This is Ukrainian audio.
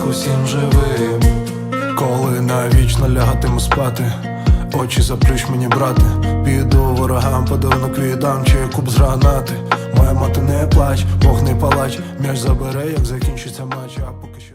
усім живим Коли навічно лягатиму спати. Очі заплющ мені, брати, Піду ворогам, подарунок віддам Чи куб з гранати. Моя мати не плач, Бог не палач. М'яч забере, як закінчиться матч, а поки що